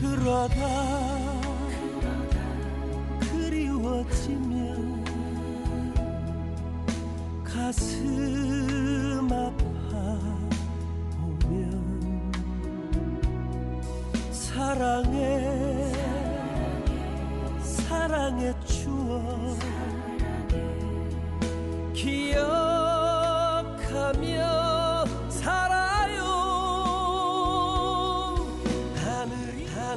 그러다 그리워지면 가슴 아파오면 사랑해 사랑의 추억 기억하며